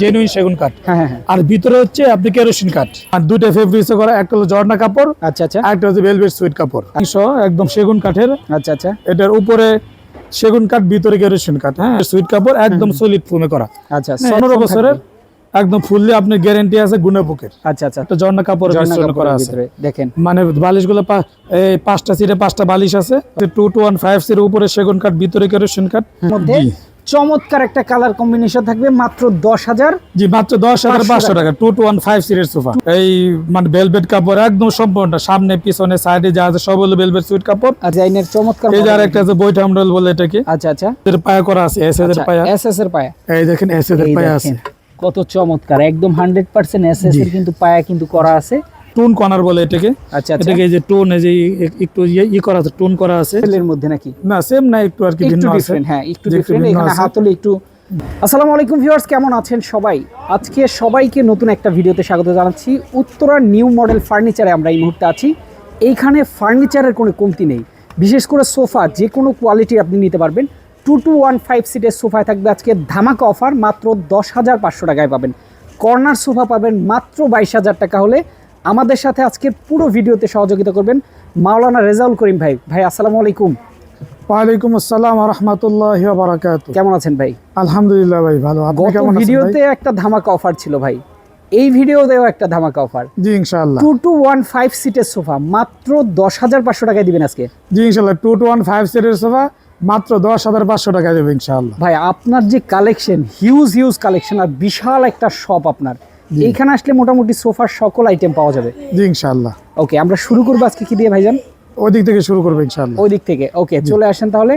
Genuine সেগুন কাঠ। হ্যাঁ হ্যাঁ হ্যাঁ। আর ভিতরে হচ্ছে আপনি কেরোসিন কাঠ। আর দুইটা ফেব্রিক্স করা একটা হলো জর্না কাপড় আচ্ছা আচ্ছা। একটা হচ্ছে ভেলভেট সুইট কাপড়। একদম সেগুন কাঠের। আচ্ছা আচ্ছা। এটার উপরে সেগুন কাঠ ভিতরে কেরোসিন কাঠ হ্যাঁ? সুইট কাপড় একদম সলিড ফোমে করা। আচ্ছা পনেরো বছরের একদম ফুললি আপনার গ্যারেন্টি আছে গুনে বুকের। আচ্ছা আচ্ছা। কাপড়ের ঝর্ণা মিশ্রণ করা আছে। দেখেন। মানে বালিশগুলো পাঁচটা সিটে পাঁচটা বালিশ আছে। টু টু ওয়ান ফাইভ সির উপরে সেগুন কাঠ ভিতরে কেরোসিন কাঠ। মধ্যে। চমৎকার একটা কালার কম্বিনেশন থাকবে মাত্র দশ হাজার জি মাত্র দশ হাজার পাঁচশো টাকা। টু টু ওয়ান ফাইভ সিটের সোফা এই মানে ভেলভেট কাপড় একদম সম্পূর্ণ। সামনে পিছনে সাইডে যা আছে সব হলো ভেলভেট সুইট কাপড়। আর ডিজাইনের চমৎকার এই যে model। আরেকটা আছে বইটা আমরল বলে এটাকে। আচ্ছা আচ্ছা। এর পায়া করা আছে এস এস এর পায়া। এস এস এর পায়া। এই দেখেন এস এস এর পায়া আছে। কত চমৎকার একদম হান্ড্রেড পার্সেন্ট এস এস এর কিন্তু পায়া কিন্তু করা আছে। টুন কর্নার বলে এটাকে। আচ্ছা আচ্ছা। এটাকে এই যে টুন এই যে একটু ইয়ে- ই করা আছে টুন করা আছে। সেলের মধ্যে নাকি? না সেম না একটু আর কি ভিন্ন আছে। হ্যাঁ একটু ডিফারেন্ট এখানে আছে। হাতলে একটু আসসালামু আলাইকুম ভিউয়ার্স কেমন আছেন সবাই? আজকে সবাইকে নতুন একটা ভিডিওতে স্বাগত জানাচ্ছি। উত্তরা নিউ মডেল ফার্নিচারে আমরা এই মুহূর্তে আছি। এইখানে ফার্নিচারের কোনো কমতি নেই। বিশেষ করে সোফা যে কোনো কোয়ালিটির আপনি নিতে পারবেন। টু টু ওয়ান ফাইভ সিটের সোফায় থাকবে আজকে ধামাকা অফার মাত্র দশ হাজার পাঁচশো টাকায় পাবেন। কর্নার সোফা পাবেন মাত্র বাইশ হাজার টাকা হলে। আমাদের সাথে আজকের পুরো ভিডিওতে সহযোগিতা করবেন মাওলানা রেজাউল করিম ভাই। ভাই আসসালামু আলাইকুম। ওয়ালাইকুম আসসালাম রহমতুল্লাহ বারাকাত কেমন আছেন ভাই? আলহামদুলিল্লাহ ভাই ভালো। গত ভিডিওতে একটা ধামাকা অফার ছিল ভাই। এই ভিডিওতেও একটা ধামাকা অফার। জি ইনশাআল্লাহ। টু টু ওয়ান ফাইভ সিটের সোফা মাত্র দশ হাজার পাঁচশো টাকায় দিবেন আজকে। জি ইনশাআল্লাহ টু টু ওয়ান ফাইভ সিটের সোফা মাত্র দশ হাজার পাঁচশো টাকা দেবে ইনশাআল্লাহ। ভাই আপনার যে কালেকশন হিউজ হিউজ কালেকশন আর বিশাল একটা শপ আপনার। এইখানে আসলে মোটামুটি সোফার সকল আইটেম পাওয়া যাবে। জি ইনশাআল্লাহ। ওকে আমরা শুরু করব আজকে কি দিয়ে ভাইজান? ওই দিক থেকে শুরু করব ইনশাআল্লাহ। ওই দিক থেকে ওকে চলে আসেন তাহলে।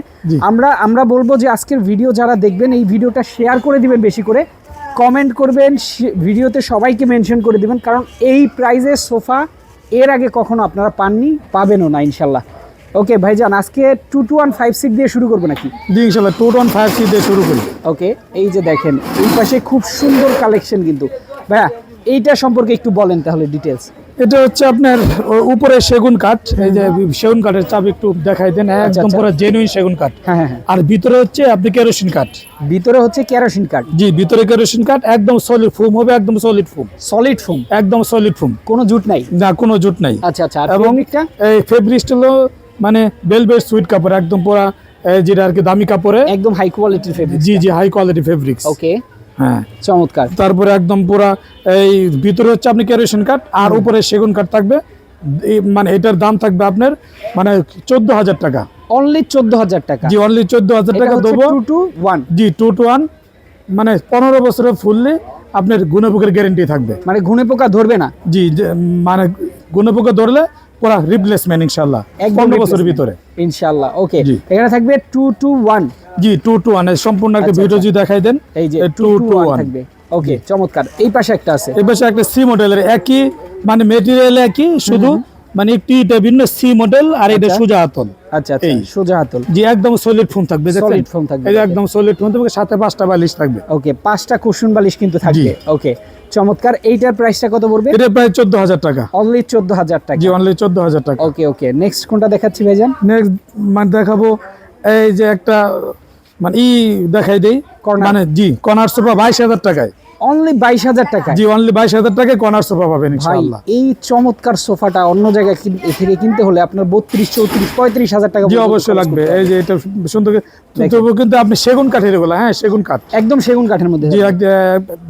আমরা আমরা বলব যে আজকের ভিডিও যারা দেখবেন এই ভিডিওটা শেয়ার করে দিবেন বেশি করে। কমেন্ট করবেন ভিডিওতে সবাইকে মেনশন করে দিবেন কারণ এই প্রাইজের সোফা এর আগে কখনো আপনারা পাননি পাবেনও না ইনশাল্লাহ ওকে ভাইজান আজকে two two one five six দিয়ে শুরু করব নাকি? জি ইনশাআল্লাহ two two one five seat দিয়ে শুরু করি। ওকে এই যে দেখেন এই পাশে খুব সুন্দর কালেকশন কিন্তু। ভাইয়া এইটা সম্পর্কে একটু বলেন তাহলে ডিটেলস এটা হচ্ছে আপনার উপরে সেগুন কাঠ এই যে সেগুন কাঠের চাপ একটু দেখাই দেন একদম আচ্ছা। পুরো জেনুইন সেগুন কাঠ। হ্যাঁ হ্যাঁ হ্যাঁ। আর ভিতরে হচ্ছে আপনি কেরোসিন কাঠ। ভিতরে হচ্ছে কেরোসিন কাঠ। জি ভিতরে কেরোসিন কাঠ একদম সলিড ফোম হবে একদম সলিড ফোম সলিড ফোম একদম সলিড ফোম কোনো জুট নাই? না কোনো জুট নাই। আচ্ছা আচ্ছা আর এবং এই ফেব্রিক্সটা হলো মানে বেলভেট সুইট কাপড় একদম পুরা যেটা আর কি দামি কাপড়ে। একদম হাই কোয়ালিটির ফেব্রিক জি জি হাই কোয়ালিটি ফেব্রিক্স ওকে হ্যাঁ। চমৎকার। তারপরে একদম পুরা এই ভিতরে হচ্ছে আপনি কেরোসিন কাঠ আর উপরে সেগুন কাঠ থাকবে। মানে এটার দাম থাকবে আপনার মানে চোদ্দ হাজার টাকা। অনলি চোদ্দ হাজার টাকা। জি অনলি চোদ্দ হাজার টাকা দেবো। টু টু ওয়ান জি টু টু ওয়ান মানে পনেরো বছরের ফুললি আপনার গুণভোগের গ্যারেন্টি থাকবে। মানে ঘুনে পোকা ধরবে না। জি মানে গুণভোগ ধরলে পুরা রিপ্লেসমেন্ট ইনশাল্লাহ একদম পনেরো বছরের ভিতরে। ইনশাআল্লাহ ওকে এখানে থাকবে টু টু ওয়ান জি টু টু ওয়ান সম্পূর্ণ একটা আচ্ছা, ভিডিও আচ্ছা। যদি দেখাই দেন এই যে টু টু ওয়ান থাকবে। ওকে চমৎকার। এই পাশে একটা আছে। এই পাশে একটা সি মডেলের একই মানে মেটেরিয়াল একই শুধু মানে একটু এটা ভিন্ন সি মডেল আর এটা আচ্ছা। সোজা হাতল। আচ্ছা আচ্ছা এই। সোজা হাতল। জি একদম সলিড ফোন থাকবে? Solid foam থাকবে, একদম সলিড ফোন থাকবে সাথে পাঁচটা বালিশ থাকবে। ওকে পাঁচটা কুশন বালিশ কিন্তু থাকবে। ওকে চমৎকার। এইটার প্রাইসটা কত পড়বে? এটা প্রায় চোদ্দ হাজার টাকা। অনলি চোদ্দ হাজার টাকা। জি অনলি চোদ্দ হাজার টাকা। ওকে ওকে নেক্সট কোনটা দেখাচ্ছি ভাইজান? নেক্সট মানে দেখাবো এই যে একটা মানে ই দেখাই দেই। মানে জি কর্নার সোফা বাইশ হাজার টাকায়। অনলি বাইশ হাজার টাকা জি অনলি বাইশ হাজার টাকায় কর্নার সোফা পাবেন ইনশাআল্লাহ। এই চমৎকার সোফাটা অন্য জায়গায় থেকে কিনতে হলে আপনার বত্রিশ চৌত্রিশ পঁয়ত্রিশ হাজার টাকা জি অবশ্যই লাগবে। এই যে এটা সুন্দর কিন্তু আপনি সেগুন কাঠের এগুলো হ্যাঁ সেগুন কাঠ। একদম সেগুন কাঠের মধ্যে জি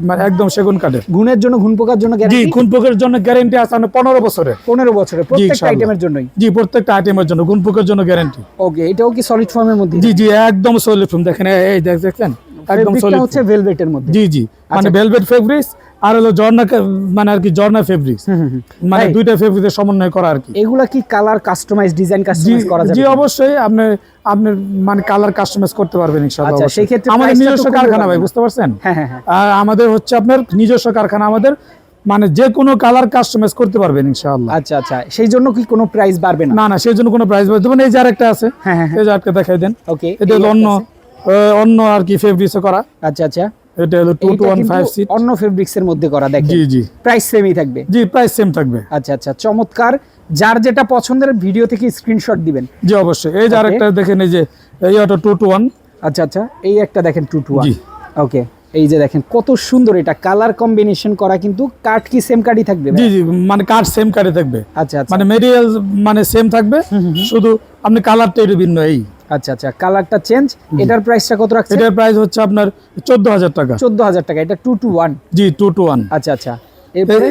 মানে একদম সেগুন কাঠের। ঘুণের জন্য ঘুণ পোকার জন্য জি গুণ পোকের জন্য গ্যারেন্টি আছে আপনার পনেরো বছরের। পনেরো বছরের প্রত্যেকটা আইটেমের জন্যই। জি প্রত্যেকটা আইটেমের জন্য গুণ পোকের জন্য গ্যারেন্টি ওকে এটাও কি সলিড ফর্মের মধ্যে? জি জি একদম সলিড ফোম দেখেন এই- দেখ- দেখছেন? একদম সলিড হচ্ছে ভেলভেটের মধ্যে। জি জি। মানে ভেলভেট ফেব্রিক্স আর হলো জর্না মানে আর কি জর্না ফেব্রিক্স মানে দুইটা ফেব্রিক্সের সমন্বয় করা আর কি। এগুলা কি কালার কাস্টমাইজ ডিজাইন কাস্টমাইজ করা যাবে জি অবশ্যই আপনি আপনি মানে কালার কাস্টমাইজ করতে পারবেন ইনশাআল্লাহ আচ্ছা, সেই ক্ষেত্রে আমাদের নিজস্ব কারখানা ভাই বুঝতে পারছেন? হ্যাঁ হ্যাঁ হ্যাঁ। আর আমাদের হচ্ছে আপনার নিজস্ব কারখানা আমাদের মানে যে কোনো কালার কাস্টমাইজ করতে পারবেন ইনশাআল্লাহ। আচ্ছা আচ্ছা। সেই জন্য কি কোনো প্রাইস বাড়বে না? না না সেই জন্য কোনো প্রাইস বাড়বে দেবেন এই যে আরেকটা আছে হ্যাঁ এই যে আরেকটা দেখাই দেন। ওকে এটা হলো অন্য অন্য আর কি ফেব্রিক্সে করা। আচ্ছা আচ্ছা। এটা হলো টু টু এইটা ওয়ান কিন্তু ফাইভ সিট অন্য ফেব্রিক্স এর মধ্যে করা দেখেন। জি জি। প্রাইস সেমই থাকবে। জি প্রাইস সেম থাকবে। আচ্ছা আচ্ছা চমৎকার। যার যেটা পছন্দের ভিডিও থেকে স্ক্রিনশট দিবেন। জি অবশ্যই। এই যে. আরেকটা দেখেন এই যে এই অটো টু টু ওয়ান আচ্ছা আচ্ছা এই একটা দেখেন টু টু জি। ওকে এই যে দেখেন কত সুন্দর এটা। কালার কম্বিনেশন করা কিন্তু কাঠ কি সেম কাঠই থাকবে জি জি মানে কাঠ সেম কাঠে থাকবে। আচ্ছা আচ্ছা। মানে মেটেরিয়াল মানে সেম থাকবে। শুধু আপনি কালারটা একটু ভিন্ন এই। আচ্ছা আচ্ছা কালারটা চেঞ্জ এটার প্রাইসটা কত রাখছে এটার প্রাইস হচ্ছে আপনার চোদ্দ হাজার টাকা। চোদ্দ হাজার টাকা এটা টু টু ওয়ান জি টু টু ওয়ান আচ্ছা আচ্ছা এরপরে?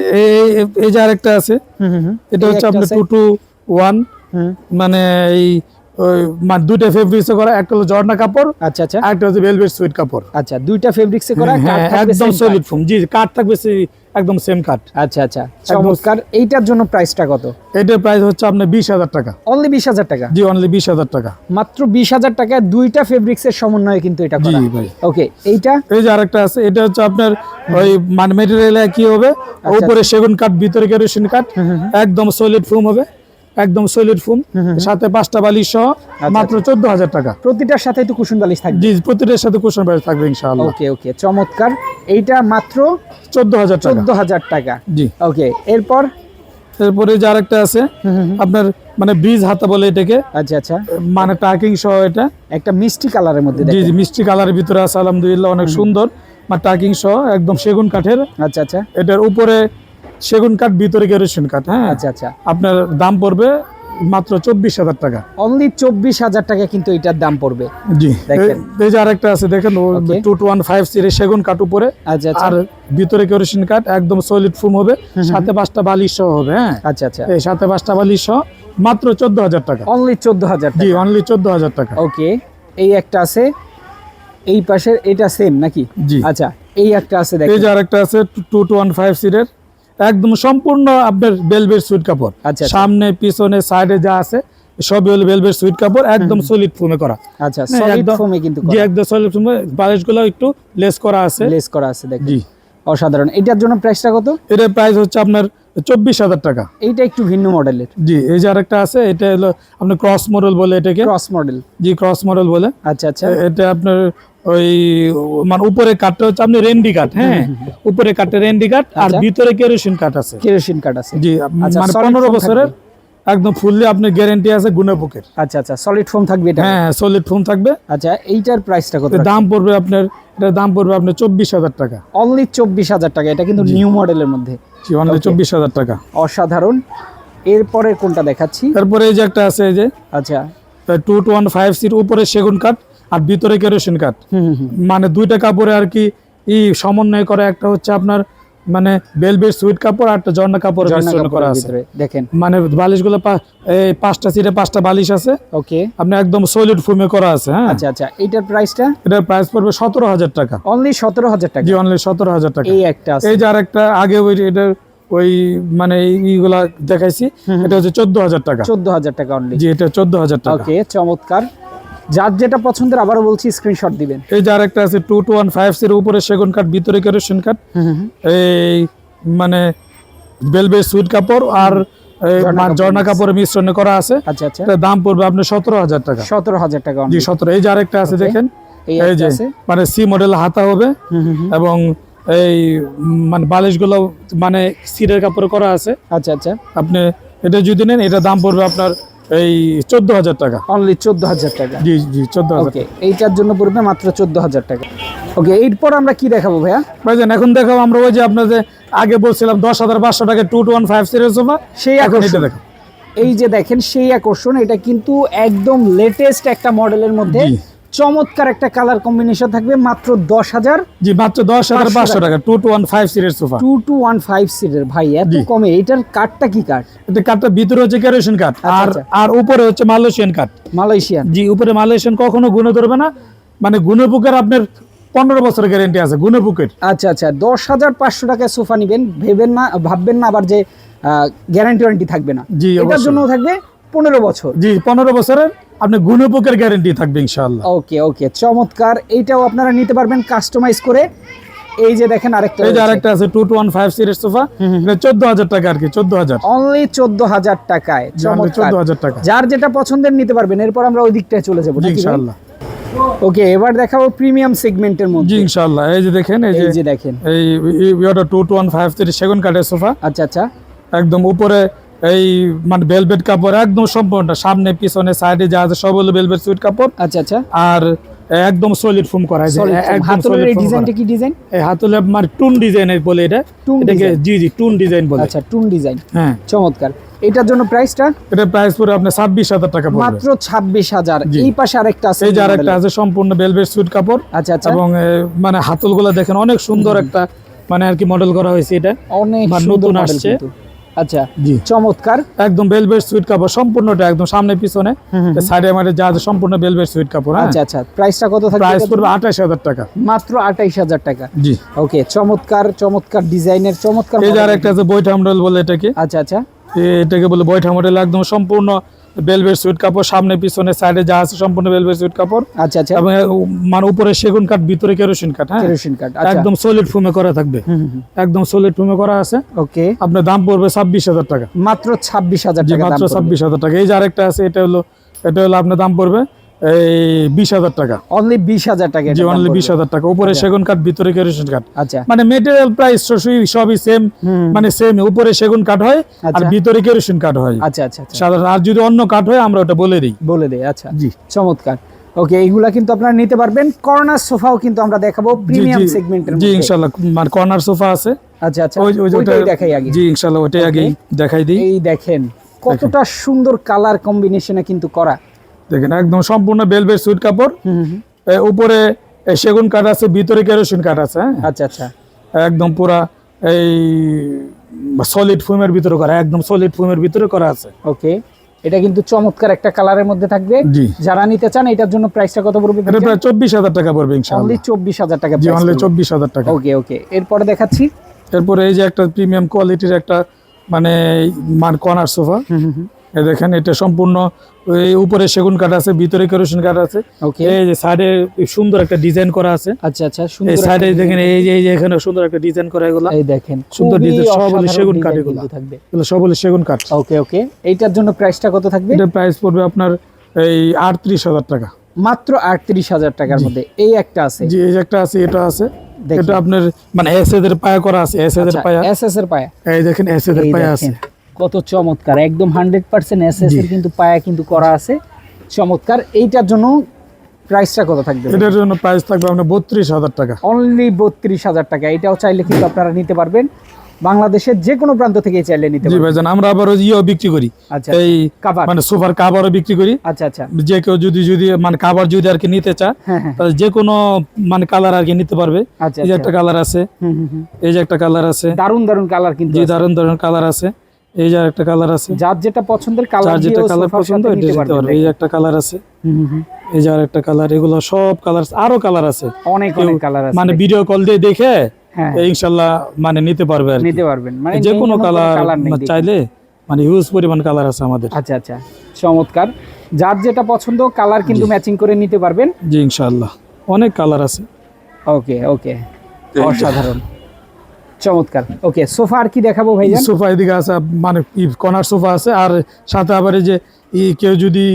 এই যে আরেকটা আছে হুম হুম হুম। এটা হচ্ছে আপনার আছে। টু টু ওয়ান হুম। মানে এই দুইটা ফেব্রিক্সে করা একটা হলো জর্না কাপড় আচ্ছা আচ্ছা। একটা হচ্ছে ভেলভেট সুইট কাপড়। আচ্ছা দুইটা ফেব্রিক্সে করা একদম সলিড। ফোম জি কাঠ থাকবে একদম সেম কাঠ। আচ্ছা আচ্ছা চমৎকার। এইটার জন্য প্রাইসটা কত? এটার প্রাইস হচ্ছে আপনার বিশ হাজার টাকা। অনলি বিশ হাজার টাকা? জি অনলি বিশ হাজার টাকা। মাত্র বিশ হাজার টাকায় দুইটা ফেব্রিক্সের সমন্বয়ে কিন্তু এটা করা। ভাই। ওকে এইটা? এই যে আরেকটা আছে এটা হচ্ছে আপনার ওই মানে মেটেরিয়াল কি হবে? আচ্ছা, উপরে সেগুন কাঠ ভিতরে কেরোসিন কাঠ একদম সলিড ফোম হবে। একদম সলিড ফোম সাথে পাঁচটা বালিশ সহ আচ্ছা, মাত্র চোদ্দ হাজার টাকা। প্রতিটার সাথে তো কুশন বালিশ থাকবে? জি প্রতিটার সাথে কুশন প্রাইস থাকবে ইনশাআল্লাহ। ওকে ওকে চমৎকার। এইটা মাত্র চোদ্দ হাজার চোদ্দ হাজার টাকা। জি। ওকে এরপর? এরপরে যে আরেকটা আছে আপনার মানে ব্রিজ হাতা বলে এটাকে আচ্ছা আচ্ছা। মানে টাকিং সহ এটা। একটা মিষ্টি কালারের মধ্যে জি জি মিষ্টি কালারের ভিতরে আছে আলহামদুলিল্লাহ অনেক সুন্দর। মানে টাকিং সহ একদম সেগুন কাঠের। আচ্ছা আচ্ছা। এটার উপরে সেগুন কাঠ ভিতরে কেরোসিন কাঠ হ্যাঁ? আচ্ছা আচ্ছা। আপনার দাম পড়বে মাত্র চব্বিশ হাজার টাকা। অনলি চব্বিশ হাজার টাকা কিন্তু এটার দাম পড়বে। জি দেখেন। এই- যে আরেকটা আছে দেখেন two two one five series সেগুন কাঠ উপরে। আচ্ছা আচ্ছা। আর ভিতরে কেরোসিন কাঠ একদম সলিড ফুম হবে। সাথে পাঁচটা বালিশ সহ হবে হ্যাঁ? আচ্ছা আচ্ছা। এই সাথে পাঁচটা বালিশ সহ মাত্র চোদ্দ হাজার টাকা। অনলি চোদ্দ হাজার জি অনলি চোদ্দ হাজার টাকা। ওকে এই একটা আছে। এই পাশের এটা সেম নাকি? জি। আচ্ছা এই একটা আছে দেখেন এই যে আরেকটা আছে টু টু ওয়ান ফাইভ সিটের একদম সম্পূর্ণ আপনার বেলভেট সুইট কাপড়। আচ্ছা, আচ্ছা। সামনে পিছনে সাইডে যা আছে সবই হলো বেলভেট সুইট কাপড় একদম সলিড ফোমে করা। আচ্ছা হ্যাঁ, সলিড ফোমে কিন্তু জি একদম সলিড ফোমে বালিশগুলো একটু লেস করা আছে। লেস করা আছে দেখেন। জি। অসাধারণ। এটার জন্য প্রাইসটা কত? এটার প্রাইস হচ্ছে আপনার চব্বিশ হাজার টাকা। এইটা একটু ভিন্ন মডেলের জি এই যে আরেকটা আছে এটা হলো আপনার ক্রস মডেল বলে এটাকে। ক্রস মডেল জি ক্রস মডেল বলে। আচ্ছা আচ্ছা। এটা আপনার ওই মানে উপরে কাঠটা হচ্ছে আপনি রেন্ডি কাঠ হ্যাঁ? উপরে কাঠটা রেন্ডি কাঠ আর আচ্ছা। ভিতরে কেরোসিন কাঠ আছে। কেরোসিন কার্ড আছে। জি আচ্ছা, মানে পনেরো বছরের একদম ফুললি আপনার গ্যারেন্টি আছে গুণাপুকের আচ্ছা আচ্ছা সলিড ফোম থাকবে এটা? হ্যাঁ সলিড ফোম থাকবে। আচ্ছা এইটার প্রাইসটা কত দাম পড়বে আপনার এটার দাম পড়বে আপনার চব্বিশ হাজার টাকা। অনলি চব্বিশ হাজার টাকা এটা কিন্তু নিউ মডেলের মধ্যে। জি অনলি চব্বিশ হাজার টাকা। অসাধারণ। এরপরে কোনটা দেখাচ্ছি? তারপরে এই যে একটা আছে এই যে আচ্ছা। Two two one five seat উপরে সেগুন কাঠ। আর ভিতরে কেরোসিন কাঠ। মানে দুইটা কাপড়ে আর কি ই সমন্বয় করে একটা হচ্ছে আপনার মানে বেলবেট সুইট কাপড় আর একটা জর্না কাপড় মিশ্রণ করা আছে। দেখেন। মানে বালিশগুলো পা- এই পাঁচটা সিটে পাঁচটা বালিশ আছে। ওকে। আপনি একদম সলিড ফোমে করা আছে হ্যাঁ। আচ্ছা আচ্ছা এইটার প্রাইসটা? এটার প্রাইস পড়বে সতেরো হাজার টাকা। অনলি সতেরো হাজার টাকা? জি অনলি সতেরো হাজার টাকা। এই একটা আছে। এই যে আরেকটা আগে ওই এটা ওই মানে এইগুলা দেখাইছি এটা হচ্ছে চোদ্দ হাজার টাকা। চোদ্দ হাজার টাকা অনলি জি এটা চোদ্দ হাজার টাকা। ওকে চমৎকার। যার যেটা পছন্দের আবারও বলছি স্ক্রিনশট দিবেন। এই যে আরেকটা আছে টু টু ওয়ান ফাইভ সির উপরে সেগুন কাঠ ভিতরে কেরোসিন কাঠ এই মানে বেলবে সুইট কাপড় আর ঝর্ণা কাপড় মিশ্রণে করা আছে। আচ্ছা আচ্ছা। দাম পড়বে আপনার সতেরো হাজার টাকা। সতেরো হাজার টাকা জি সতেরো। এই যে আরেকটা আছে দেখেন। এই যে মানে সি মডেল হাতা হবে। এবং এই মানে বালিশগুলো মানে সিরের কাপড়ে করা আছে। আচ্ছা আচ্ছা। আপনি এটা যদি নেন এটা দাম পড়বে আপনার এই চোদ্দ হাজার টাকা। অনলি চোদ্দ হাজার টাকা। জি জি চোদ্দ হাজার। ওকে এইটার জন্য পড়বে মাত্র চোদ্দ হাজার টাকা। ওকে এরপর আমরা কি দেখাবো ভাইয়া? ভাইজান এখন দেখাবো আমরা ওই যে আপনার যে আগে বলছিলাম দশ হাজার পাঁচশো টাকা two two one five series sofa সেই এখন এটা দেখো এই যে দেখেন সেই আকর্ষণ এটা কিন্তু একদম লেটেস্ট একটা মডেলের মধ্যে। চমৎকার একটা কালার কম্বিনেশন থাকবে মাত্র দশ হাজার জি মাত্র দশ হাজার পাঁচশো টাকা। Two two one five series sofa two two one five সিটের ভাই এত কমে এটার কাঠটা কি কাঠ এটা কাঠটা ভিতরে হচ্ছে কেরোসিন কাঠ আচ্ছা, আর আচ্ছা। আর উপরে হচ্ছে মালয়েশিয়ান কাঠ মালয়েশিয়ান জি উপরে মালয়েশিয়ান কখনো গুণে ধরবে না মানে গুণে বুকের আপনার পনেরো বছরের গ্যারেন্টি আছে গুণে বুকের আচ্ছা আচ্ছা দশ হাজার পাঁচশো টাকায় সোফা নিবেন ভেবেন না ভাববেন না আবার যে গ্যারান্টি ওয়ারেন্টি থাকবে না। জি, এটার জন্য থাকবে পনেরো বছর। জি পনেরো বছরের আপনি গুণে বুকের গ্যারেন্টি থাকবে ইনশাআল্লাহ। ওকে ওকে চমৎকার। এইটাও আপনারা নিতে পারবেন কাস্টমাইজ করে। এই যে দেখেন আরেকটা এই যে আরেকটা আছে two two one five series sofa চোদ্দ হাজার টাকা আর কি চোদ্দ হাজার। অনলি চোদ্দ হাজার টাকায়। চমৎকার। চোদ্দ হাজার টাকা। যার যেটা পছন্দের নিতে পারবেন এরপর আমরা ওই দিকটায় চলে যাব ইনশাআল্লাহ। ওকে এবার দেখাবো প্রিমিয়াম সেগমেন্টের মধ্যে। জি ইনশাআল্লাহ। এই যে দেখেন এই এই যে দেখেন। এই ওটা two two one five series সেগুন কাঠের সোফা আচ্ছা আচ্ছা। একদম উপরে এই মানে বেলভেট কাপড় একদম সম্পূর্ণ। সামনে পিছনে সাইডে যা আছে সব হলো বেলভেট সুইট কাপড়। আচ্ছা আচ্ছা। আর একদম সলিড ফোম করা। Solid হাতলের এই ডিজাইনটা কি ডিজাইন এই হাতলে মানে টুন ডিজাইন বলে এটা। টুন এটাকে জি জি টুন ডিজাইন বলে। আচ্ছা টুন ডিজাইন হ্যাঁ। চমৎকার। এটার জন্য প্রাইসটা এটা প্রাইস পড়ে আপনার ছাব্বিশ হাজার টাকা পড়বে। মাত্র ছাব্বিশ হাজার। এই পাশে আরেকটা আছে এই যে আরেকটা আছে সম্পূর্ণ বেলভেট সুইট কাপড়। আচ্ছা আচ্ছা। এবং মানে হাতলগুলো দেখেন অনেক সুন্দর একটা মানে আর কি মডেল করা হয়েছে এটা। অনেক নতুন আসছে। আচ্ছা জি। চমৎকার। একদম বেলভেট সুইট কাপড় সম্পূর্ণটা একদম সামনে পিছনে। সাইডে মারে যা আছে সম্পূর্ণ বেলভেট সুইট কাপড় হ্যাঁ? আচ্ছা আচ্ছা। প্রাইসটা কত থাকবে প্রাইস পড়বে আঠাশ হাজার টাকা। মাত্র আঠাইশ হাজার টাকা। জি। ওকে চমৎকার চমৎকার ডিজাইনের চমৎকার এই যে। আরেকটা আছে বৈঠা মডেল বলে এটাকে। আচ্ছা আচ্ছা। এটাকে বলে বৈঠা মডেল একদম সম্পূর্ণ বেলভেট সুইট কাপড় সামনে পিছনে সাইডে যা আছে সম্পূর্ণ বেলভেট সুইট কাপড়। আচ্ছা আচ্ছা। এবং মানে উপরে সেগুন কাঠ ভিতরে কেরোসিন কাঠ হ্যাঁ? কেরোসিন কাঠ আচ্ছা। একদম সলিড ফুমে করা থাকবে। একদম সলিড ফোমে করা আছে। ওকে। আপনার দাম পড়বে ছাব্বিশ হাজার টাকা। মাত্র ছাব্বিশ হাজার টাকা মাত্র। ছাব্বিশ হাজার টাকা। এই যে আরেকটা আছে এটা হলো এটা হলো আপনার দাম পড়বে এই বিশ হাজার টাকা। অনলি বিশ হাজার টাকা জি অনলি বিশ হাজার টাকা। উপরে সেগুন কাঠ ভিতরে কেরোসিন কাঠ। আচ্ছা। মানে মেটেরিয়াল প্রাইস সবই সেম মানে সেম উপরে সেগুন কাঠ হয় আর আচ্ছা। ভিতরে কেরোসিন কাঠ হয়। আচ্ছা আচ্ছা আচ্ছা। সাধারণ আর যদি অন্য কাঠ হয় আমরা ওটা বলে দিই। বলে দে আচ্ছা। জি। চমৎকার। ওকে এইগুলা কিন্তু আপনারা নিতে পারবেন। কর্নার সোফাও কিন্তু আমরা দেখাবো প্রিমিয়াম সেগমেন্টের জি ইনশাল্লাহ মানে কর্নার সোফা আছে। আচ্ছা আচ্ছা। ওই ওই ওইটাই দেখাই আগে। জি ইনশাল্লাহ ওটাই Okay. আগেই দেখাই দিই। এই দেখেন কতটা সুন্দর কালার কম্বিনেশনে কিন্তু করা। দেখেন একদম সম্পূর্ণ বেলভেট সুইট কাপড়। উপরে সেগুন কাঠ আছে ভিতরে কেরোসিন কাঠ আছে হ্যাঁ? আচ্ছা আচ্ছা। একদম পুরা এই সলিড ফোমের ভিতরে করা একদম সলিড ফোমের ভিতরে করা আছে। ওকে। এটা কিন্তু চমৎকার একটা কালারের মধ্যে থাকবে। যারা নিতে চান এটার জন্য প্রাইসটা কত পড়বে এটা প্রায় চব্বিশ হাজার টাকা পড়বে ইনশাআল্লাহ। চব্বিশ হাজার টাকা জি অনলি চব্বিশ হাজার টাকা। ওকে ওকে। এরপরে দেখাচ্ছি। এরপরে এই যে একটা প্রিমিয়াম কোয়ালিটির একটা মানে মান কর্নার সোফা এই দেখেন এটা সম্পূর্ণ এই উপরে সেগুন কাঠ আছে ভিতরে কেরোসিন কাঠ আছে। ওকে এই যে সাইডে সুন্দর একটা ডিজাইন করা আছে। আচ্ছা আচ্ছা এই সুন্দর সাইডে একটা দেখেন এই যে এই যে এখানে সুন্দর একটা ডিজাইন করা এগুলো। এই দেখেন সুন্দর design, সব হলো সেগুন কাঠ এগুলো। থাকবে। এগুলো সব হলো সেগুন কাঠ। ওকে ওকে এইটার জন্য প্রাইসটা কত থাকবে? এটা প্রাইস পড়বে আপনার এই আটত্রিশ হাজার টাকা। মাত্র আটত্রিশ হাজার টাকার মধ্যে। এই একটা আছে। জি এই একটা আছে এটা আছে। এটা আপনার মানে এস এদের পায়া করা আছে এস এদের পায়া। এস এস এর পায়া। এই দেখেন এস এদের এই পায়া আছে। কত চমৎকার একদম হান্ড্রেড পার্সেন্ট এস এস এর কিন্তু পায়া কিন্তু করা আছে। চমৎকার এইটার জন্য প্রাইসটা কত থাকবে? এটার জন্য প্রাইস থাকবে আপনার বত্রিশ হাজার টাকা। অনলি বত্রিশ হাজার টাকা এটাও চাইলে কিন্তু আপনারা নিতে পারবেন। বাংলাদেশের যে কোনো প্রান্ত থেকে চাইলে নিতে জি ভাইজান আমরা আবার ওই ইয়েও বিক্রি করি। আচ্ছা এই কাবার মানে সোফার কাভারও বিক্রি করি। আচ্ছা আচ্ছা। যে কেউ যদি যদি মানে কাভার যদি আর কি নিতে চায় হ্যাঁ হ্যাঁ। তাহলে যে কোনো মানে কালার আর কি নিতে পারবে। আচ্ছা এই যে আচ্ছা। একটা কালার আছে। হুম, হুম, হুম। এই যে একটা কালার আছে। দারুণ দারুণ কালার কিন্তু জি দারুণ দারুণ কালার আছে। এই যে একটা কালার আছে। যার যেটা পছন্দের কালার যার যেটা কালার পছন্দ এটা নিতে পারবে এই একটা কালার আছে। হুম, হুম, হুম। এই যে আরেকটা কালার এগুলো সব কালার আরও কালার আছে। অনেক অনেক কালার আছে মানে ভিডিও কল দিয়ে দেখে হ্যাঁ। ইনশাল্লাহ মানে নিতে পারবে আর নিতে পারবেন। মানে যে কোনো কালার দেখি। চাইলে মানে হিউজ পরিমাণ কালার আছে আমাদের। আচ্ছা আচ্ছা। চমৎকার। যার যেটা পছন্দ কালার কিন্তু ম্যাচিং করে নিতে পারবেন। জি ইনশাল্লাহ। অনেক কালার আছে। ওকে ওকে। অসাধারণ। চমৎকার। ওকে সোফা আর কি দেখাবো ভাইজান? সোফা এদিকে আছে মানে কর্নার সোফা আছে আর সাথে আবার এই যে কেউ যদি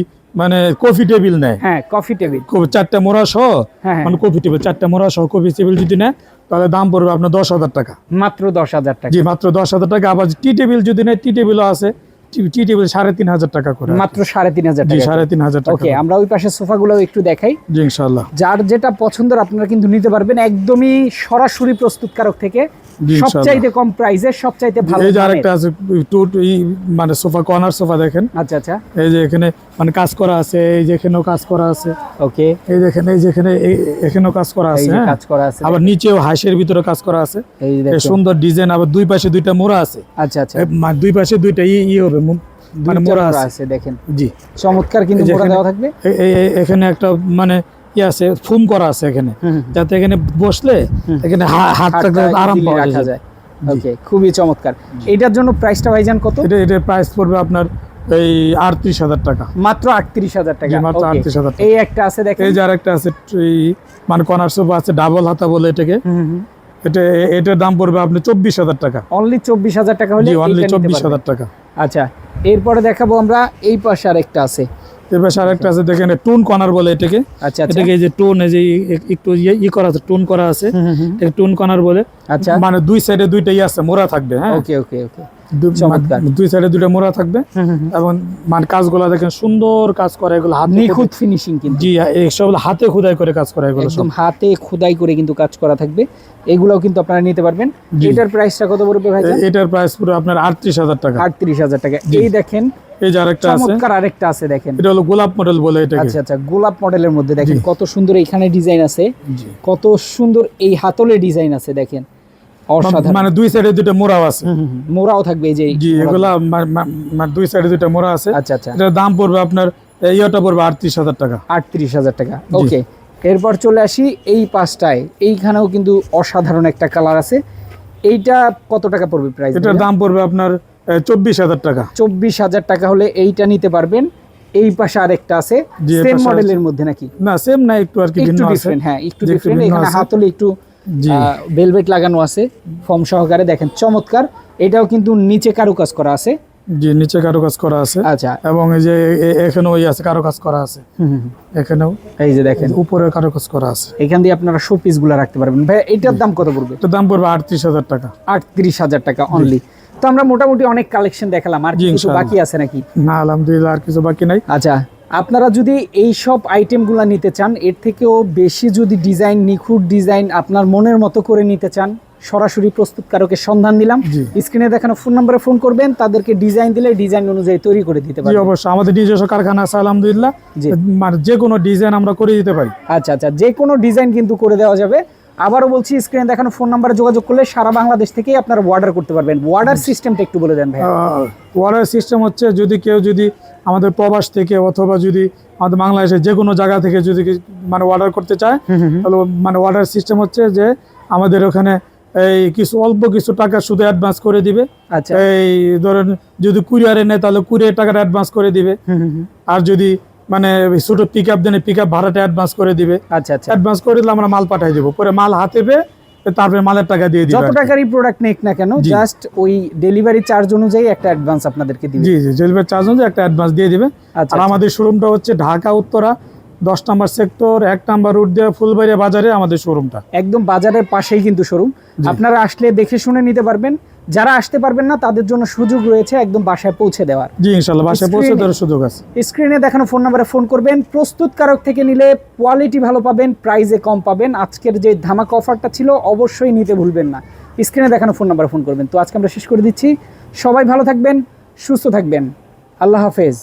মানে কফি টেবিল নেয়। হ্যাঁ কফি টেবিল চারটা মোড়া সহ হ্যাঁ হ্যাঁ। মানে কফি টেবিল চারটা মোড়া সহ কফি টেবিল যদি নেয় তাহলে দাম পড়বে আপনার দশ হাজার টাকা। মাত্র দশ হাজার টাকা। জি মাত্র দশ হাজার টাকা। আবার টি টেবিল যদি নেয় টি টেবিলও আছে। টি টেবিল সাড়ে তিন হাজার টাকা করে মাত্র সাড়ে তিন হাজার টাকা। সাড়ে তিন হাজার টাকা ওকে আমরা ওই পাশে সোফাগুলো একটু দেখাই। জি ইনশাল্লাহ যার যেটা পছন্দের আপনারা কিন্তু নিতে পারবেন। একদমই সরাসরি প্রস্তুতকারক থেকে। সবচাইতে কম প্রাইসে সবচাইতে ভালো এই যে আরেকটা আছে মানে সোফা কর্নার সোফা দেখেন। আচ্ছা আচ্ছা। এই যে এখানে মানে কাজ করা আছে এই যে এখানেও কাজ করা আছে। ওকে এই দেখেন এই যে এখানে এখানেও কাজ করা আছে হ্যাঁ। কাজ করা আছে। আবার নিচেও হাঁসের ভিতরে কাজ করা আছে। এই সুন্দর ডিজাইন আবার দুই পাশে দুইটা মোড়া আছে। আচ্ছা আচ্ছা। এ, মা- দুই পাশে দুইটা ই ই হবে মানে মোড়া আছে। দেখেন। জি। চমৎকার কিন্তু মোড়া দেওয়া থাকবে। এখানে একটা মানে ই আছে ফুম করা আছে এখানে। যাতে এখানে বসলে এখানে হা- হাতটা হাতটা আরাম পাওয়া যায়। ওকে খুবই চমৎকার। এটার জন্য প্রাইসটা ভাইজান কত? এটা এটা প্রাইস পড়বে আপনার এই আটত্রিশ হাজার টাকা। মাত্র আটত্রিশ হাজার টাকা। মাত্র. 38,000 টাকা। এই একটা আছে দেখেন। এই যে আরেকটা আছে মানে কর্নার সোফা আছে ডাবল হাতা বলে এটাকে। এটা এটার দাম পড়বে আপনি চব্বিশ হাজার টাকা। অনলি চব্বিশ হাজার টাকা হলে অনলি চব্বিশ হাজার টাকা। আচ্ছা এরপরে দেখাবো আমরা এই পাশে আরেকটা আছে। এবার আরেকটা আছে দেখেন টুন কর্নার বলে এটাকে। আচ্ছা আচ্ছা। এটাকে এই যে টোন এই যে একটু ইয়ে- ই করা আছে টোন করা আছে। টোন কর্নার বলে। আচ্ছা। মানে দুই সাইডে দুইটা ই আছে মোড়া থাকবে হ্যাঁ। ওকে ওকে ওকে। দুই সাইডে দুটো মোড়া থাকবে। এবং মানে কাজগুলো দেখেন সুন্দর কাজ করে এগুলো হাতে নিখুঁত ফিনিশিং কিন্তু। জি এইসব হাতে খোদাই করে কাজ করে এগুলো সব। একদম হাতে খোদাই করে কিন্তু কাজ করা থাকবে। এগুলাও কিন্তু আপনারা নিতে পারবেন। এটার প্রাইসটা কত পড়বে ভাই এটার প্রাইস পুরো আপনার আটত্রিশ হাজার টাকা। আটত্রিশ হাজার টাকা। এই দেখেন এই যে আরেকটা আছে। চমৎকার আরেকটা আছে দেখেন। এটা হলো গোলাপ মডেল বলে এটাকে। আচ্ছা আচ্ছা গোলাপ মডেলের মধ্যে দেখেন কত সুন্দর এখানে ডিজাইন আছে। কত সুন্দর এই হাতলে ডিজাইন আছে দেখেন। অসাধারণ। মানে দুই সাইডে দুটো মোড়াও আছে। মোড়াও থাকবে এই যে জি এগুলা মানে দুই সাইডে দুটো মোড়া আছে। আচ্ছা আচ্ছা। এটার দাম পড়বে আপনার এই ইয়েটা পড়বে আটত্রিশ হাজার টাকা। আটত্রিশ হাজার টাকা। ওকে এরপর চলে আসি এই পাঁচটায়। এইখানেও কিন্তু অসাধারণ একটা কালার আছে। এইটা কত টাকা পড়বে প্রাইস এটার দাম পড়বে আপনার চব্বিশ হাজার টাকা। চব্বিশ হাজার টাকা হলে এইটা নিতে পারবেন। এই পাশে আরেকটা আছে। সেম মডেলের মধ্যে নাকি? না সেম না একটু আর কি ভিন্ন একটু আছে। ডিফারেন্ট হ্যাঁ একটু ডিফারেন্ট এখানে। হাতলে একটু জি। ভেলভেট লাগানো আছে ফর্ম সহকারে দেখেন চমৎকার। এটাও কিন্তু নিচে কারুকাজ করা আছে। জি নিচে কারও কাজ করা আছে। আচ্ছা। এবং এই যে এখানেও ওই আছে কারও কাজ করা আছে। এখানেও এই যে দেখেন। উপরে কারও কাজ করা আছে। এখান দিয়ে আপনারা শো পিসগুলা রাখতে পারবেন। ভাই এটার দাম কত পড়বে? এটার দাম পড়বে আটত্রিশ হাজার টাকা। আটত্রিশ হাজার টাকা অনলি তো আমরা মোটামুটি অনেক কালেকশন দেখালাম। আর কিছু বাকি আছে নাকি? না আলহামদুলিল্লাহ আর কিছু বাকি নাই। আচ্ছা। আপনারা যদি এই সব আইটেমগুলো নিতে চান এর থেকেও বেশি যদি ডিজাইন নিখুঁত ডিজাইন আপনার মনের মতো করে নিতে চান সরাসরি প্রস্তুতকারকের সন্ধান দিলাম। স্ক্রিনে দেখানো ফোন নম্বরে ফোন করবেন তাদেরকে ডিজাইন দিলে ডিজাইন অনুযায়ী তৈরি করে দিতে পারি অবশ্যই। আমাদের নিজস্ব কারখানা আছে আলহামদুলিল্লাহ। মানে যে কোনো ডিজাইন আমরা করে দিতে পারি। আচ্ছা আচ্ছা। যে কোনো ডিজাইন কিন্তু করে দেওয়া যাবে। আবারও বলছি স্ক্রিনে দেখানো ফোন নাম্বারে যোগাযোগ করলে সারা বাংলাদেশ থেকেই আপনারা অর্ডার করতে পারবেন। অর্ডার সিস্টেমটা একটু বলে দেন ভাই অর্ডার সিস্টেম হচ্ছে যদি কেউ যদি আমাদের প্রবাস থেকে অথবা যদি আমাদের বাংলাদেশের যে কোনো জায়গা থেকে যদি মানে অর্ডার করতে চায় তাহলে মানে অর্ডার সিস্টেম হচ্ছে যে আমাদের ওখানে এই কিছু অল্প কিছু টাকা শুধু অ্যাডভান্স করে দিবে। আচ্ছা। এই ধরেন যদি কুরিয়ারে নেয় তাহলে কুরিয়ার টাকাটা অ্যাডভান্স করে দিবে। আর যদি মানে ছোট পিক আপ দেনে পিক আপ ভাড়াটা অ্যাডভান্স করে দিবে। আচ্ছা আচ্ছা। অ্যাডভান্স করে দিলে আমরা মাল পাঠিয়ে দেবো। পরে মাল হাতে পেয়ে তারপরে মালের টাকা দিয়ে দিবে যত টাকারই প্রোডাক্ট নেক না কেন জাস্ট ওই ডেলিভারি চার্জ অনুযায়ী একটা অ্যাডভান্স আপনাদেরকে দিবে। জি জি ডেলিভারি চার্জ অনুযায়ী একটা অ্যাডভান্স দিয়ে দিবে। আচ্ছা আর আমাদের শোরুমটা হচ্ছে ঢাকা উত্তরা দশ নম্বর সেক্টর এক নম্বর রুট দিয়ে ফুলবাড়িয়া বাজারে আমাদের শোরুমটা একদম বাজারের পাশেই কিন্তু শোরুম আপনারা আসলে দেখে শুনে নিতে পারবেন। যারা আসতে পারবেন না তাদের জন্য সুযোগ রয়েছে একদম বাসায় পৌঁছে দেওয়ার। জি ইনশাল্লাহ বাসায় পৌঁছে দেওয়ার সুযোগ আছে। স্ক্রিনে দেখানো ফোন নাম্বারে ফোন করবেন। প্রস্তুতকারক থেকে নিলে কোয়ালিটি ভালো পাবেন প্রাইজে কম পাবেন। আজকের যে ধামাকা অফারটা ছিল অবশ্যই নিতে ভুলবেন না। স্ক্রিনে দেখানো ফোন নাম্বারে ফোন করবেন। তো আজকে আমরা শেষ করে দিচ্ছি। সবাই ভালো থাকবেন সুস্থ থাকবেন। আল্লাহ হাফেজ।